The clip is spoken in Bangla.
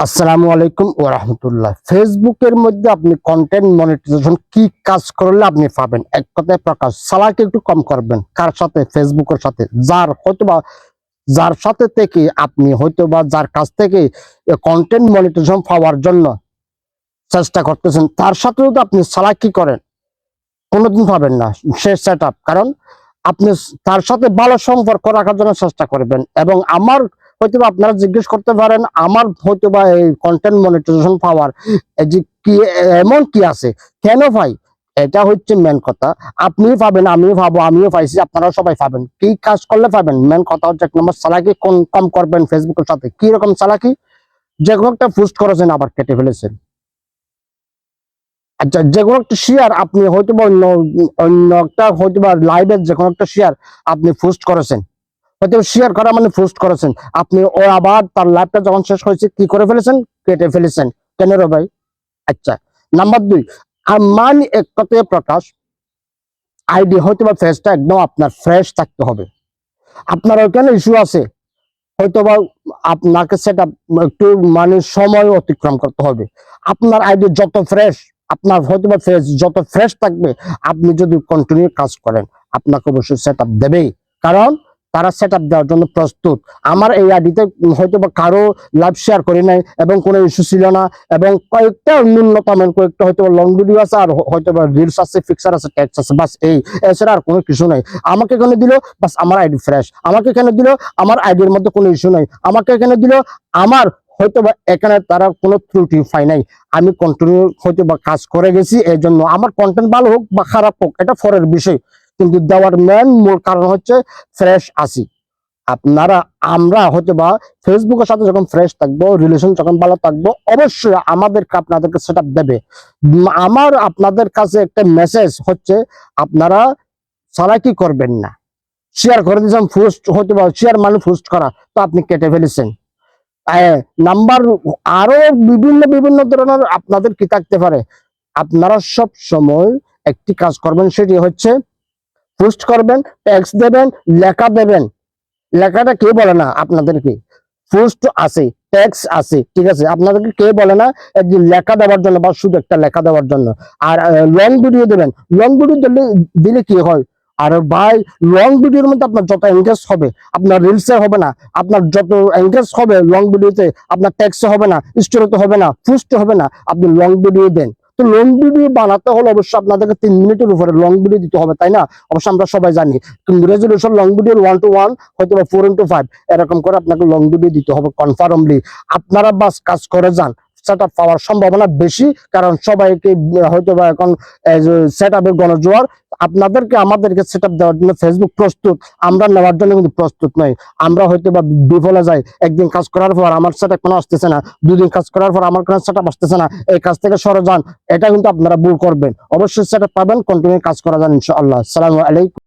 আসসালামু আলাইকুম ও ফেসবুকের মধ্যে আপনি কন্টেন্ট মনিটাইজেশন কি কাজ করলে আপনি পাবেন? এক কথায় প্রকাশ সালাকে একটু কম করবেন। কার সাথে? ফেসবুকের সাথে। যার হয়তোবা, যার সাথে থেকে আপনি হয়তোবা যার কাছ থেকে কন্টেন্ট মনিটাইজেশন পাওয়ার জন্য চেষ্টা করতেছেন, তার সাথে যদি আপনি সালাকি করেন, কোনোদিন পাবেন না সে সেট কারণ আপনি তার সাথে ভালো সম্পর্ক রাখার জন্য চেষ্টা করবেন এবং আমার হয়তো আপনারা জিজ্ঞেস করতে পারেন, আমার হয়তো বা এই কন্টেন্ট মনিটাইজেশন পাওয়ার যে কি, এমন কি আছে? কেন ভাই? এটা হচ্ছে মেন কথা। আপনি পাবেন, আমিও পাবো, আমিও পাইছি আপনারা সবাই পাবেন। কি কাজ করলে পাবেন? মেন কথা হচ্ছে এক নম্বর সালাকি কোন কম করবেন ফেসবুকের সাথে? কি রকম চালাকি? যে একটা পোস্ট করেছেন, আবার কেটে ফেলেছেন। আচ্ছা যে কোনো একটা শেয়ার আপনি হয়তো বা অন্য অন্য একটা হয়তো বা লাইভের যে কোনো একটা শেয়ার আপনি পোস্ট করেছেন। হয়তো শেয়ার করা মানে পোস্ট করেছেন। আপনি ও আবার তার লাইভটা যখন শেষ হয়েছে, কি করে ফেলেছেন? কেটে ফেলেছেন। কেন রে ভাই? আচ্ছা নাম্বার দুই মান এক কথায় প্রকাশ আইডি হয়তো বা ফেসটা একদম আপনার ফ্রেশ থাকতে হবে। আপনার ওখানে ইস্যু আছে? হয়তো বা আপনাকে সেটা একটু মানে সময় অতিক্রম করতে হবে। আপনার আইডি যত ফ্রেশ আপনার হয়তো বা ফ্রেশ যত ফ্রেশ থাকবে, আপনি যদি কন্টিনিউ কাজ করেন, আপনাকে অবশ্যই সেট দেবেই। কারণ তারা সেট দেওয়ার জন্য প্রস্তুত। আমার এই আইডিতে হয়তো বা কারও লাইভ শেয়ার করি নাই এবং কোনো ইস্যু ছিল না এবং কয়েকটা ন্যূনতম কয়েকটা হয়তো লং ভিডিও আছে আর হয়তো বা রিলস আছে ফিক্সার আছে টেক্সট আছে, বাস এই। এছাড়া আর কোনো কিছু নাই। আমাকে এখানে দিল, বাস আমার আইডি ফ্রেশ আমাকে এখানে দিল, আমার আইডির মধ্যে কোনো ইস্যু নাই। আমাকে এখানে দিল, আমার হয়তো বা এখানে তারা কোনো ত্রুটি পাই নাই। আমি কন্টিনিউ হয়তো বা কাজ করে গেছি এই জন্য আমার কন্টেন্ট ভালো হোক বা খারাপ হোক, এটা ফরের বিষয়। কিন্তু দেওয়ার মেন মূল কারণ হচ্ছে ফ্রেশ আসি। আপনারা, আমরা হয়তো বা ফেসবুকের সাথে যখন ফ্রেশ থাকব রিলেশন যখন ভালো থাকব, অবশ্যই আমাদেরকে আপনাদেরকে সেট দেবে। আমার আপনাদের কাছে একটা মেসেজ হচ্ছে, আপনারা চালাকি করবেন না? শেয়ার করে দিয়েছেন পোস্ট হয়তো বা শেয়ার মানে পোস্ট করা, তো আপনি কেটে ফেলেছেন। নাম্বার আরও বিভিন্ন বিভিন্ন ধরনের আপনাদের কি থাকতে পারে? আপনারা সব সময় একটি কাজ করবেন, সেটি হচ্ছে পোস্ট করবেন ট্যাক্স দেবেন, লেখা দেবেন। লেখাটা কে বলে না আপনাদেরকে? পোস্ট আছে ট্যাক্স আছে, ঠিক আছে? আপনাদেরকে কে বলে না? একদিন লেখা দেওয়ার জন্য বা শুধু একটা লেখা দেওয়ার জন্য। আর লং ভিডিও দেবেন। লং ভিডিও দিলে দিলে কি হয়? আর ভাই লং ভিডিওর মধ্যে আপনার যত এঙ্গেজ হবে, আপনার রিলসে হবে না। আপনার যত এঙ্গেজ হবে লং ভিডিওতে আপনার ট্যাক্সে হবে না স্টোরিতে হবে না পোস্টে হবে না। আপনি লং ভিডিও দেন। তো লং ভিডিও বানাতে হলে অবশ্যই আপনাদেরকে তিন মিনিটের উপরে লং ভিডিও দিতে হবে, তাই না? অবশ্য আমরা সবাই জানি কিন্তু resolution long video one two one হয়তো বা ফোর ইন্টু ফাইভ এরকম করে আপনাকে লং ভিডিও দিতে হবে কনফার্মলি আপনারা বাস কাজ করে যান সেট পাওয়ার সম্ভাবনা বেশি, কারণ সবাইকে হয়তো বা এখন সেট আপের গণজোয়ার, আপনাদেরকে, আমাদেরকে সেট আপ দেওয়ার জন্য ফেসবুক প্রস্তুত। আমরা নেওয়ার জন্য কিন্তু প্রস্তুত নই। আমরা হয়তো বা বিফলে যাই, একদিন কাজ করার পর আমার সেট কোনো আসতেছে না, দুদিন কাজ করার পর আমার কোনো সেট আসতেছে না, এই কাজ থেকে সরে যান, এটা কিন্তু আপনারা ভুল করবেন। অবশ্যই সেট পাবেন কন্টিনিউ কাজ করা যান, ইনশাআল্লাহ। সালামু আলাইকুম।